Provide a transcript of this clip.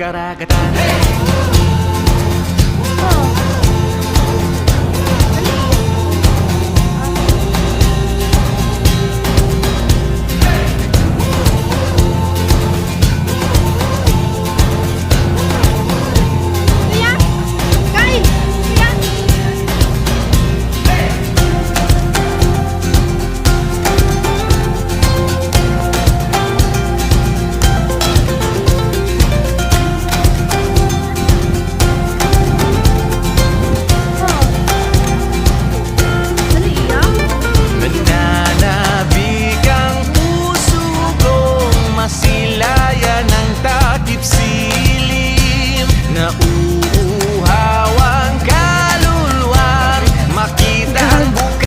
కరాకటా na